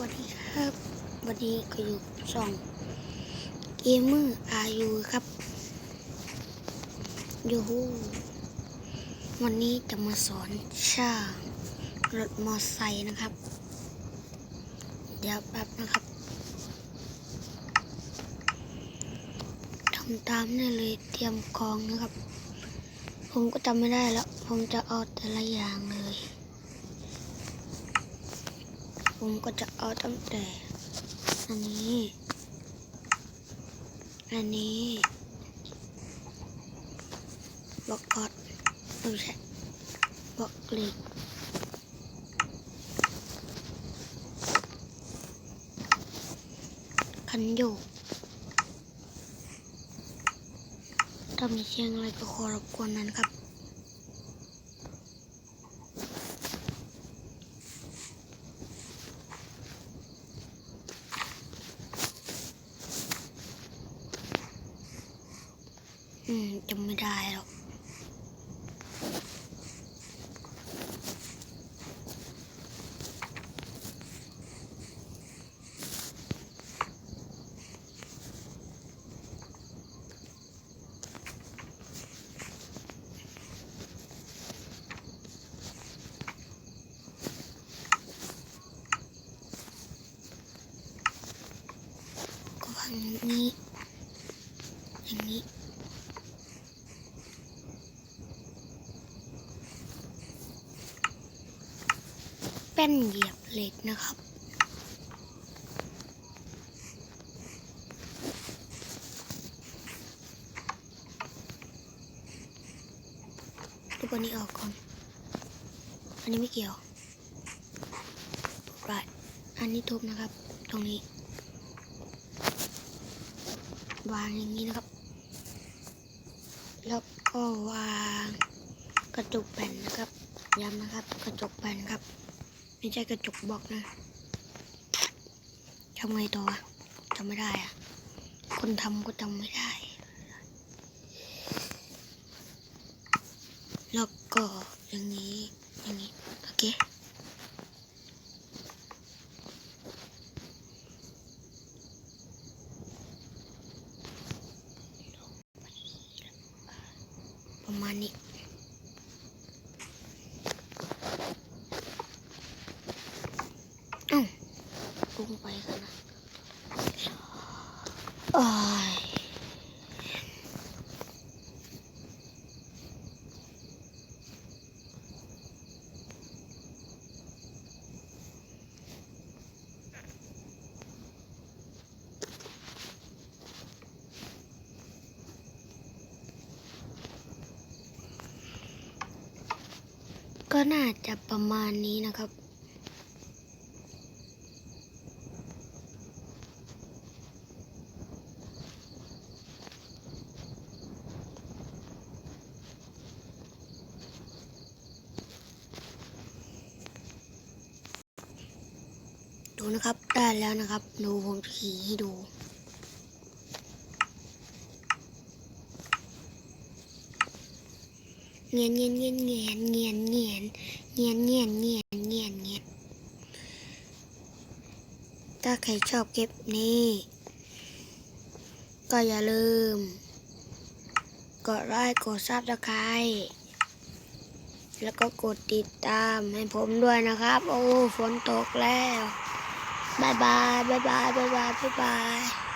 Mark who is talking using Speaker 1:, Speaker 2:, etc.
Speaker 1: สวัสดีครับวันนี้ก็อยู่ช่องเกมเมอร์อายุครับยูฮูวันนี้จะมาสอนช่ารถมอไซค์นะครับ เดี๋ยวแป๊บนะครับทำตามนี่เลยเตรียมกองนะครับ ผมก็จำไม่ได้แล้ว ผมจะเอาแต่ละอย่างเลย ผมก็จะเอาตั้งแต่ อันนี้ อันนี้บล็อกกอดไม่ใช่บล็อกเหล็กคันโยกถ้ามีเสียงอะไรก็ขอรบกวนนั้นครับ อืมจำไม่ได้หรอกก็วางอย่างนี้อย่างนี้ ป้นเหยียบเหล็กนะครับ ทุกวันนี้ออกก่อน อันนี้ไม่เกี่ยวไรอันนี้ทุบนะครับ ตรงนี้ วางอย่างนี้นะครับ แล้วก็วางกระจกแผ่นนะครับ ย้ำนะครับ กระจกแผ่นครับ ไม่ใช่กระจกบล็อกนะทำไงต่อวะจำไม่ได้อะคนทำก็จำไม่ได้ แล้วก็อย่างนี้อย่างนี้โอเคประมาณนี้ เอ้าล งไปกันนะอ้ยก็น่าจะประมาณนี้นะครับ ดูนะครับ ได้แล้วนะครับ ดูผมขี่ให้ดูเงียนเงียนเงียนเงียนเงียนเงียนเงียนเงียนเงียนเงียนเงียนถ้าใครชอบคลิปนี้ ก็อย่าลืม กดไลค์กดซับสไครต์แล้วก็กดติดตามให้ผมด้วยนะครับ โอ้ฝนตกแล้ว 拜拜拜拜拜拜拜拜。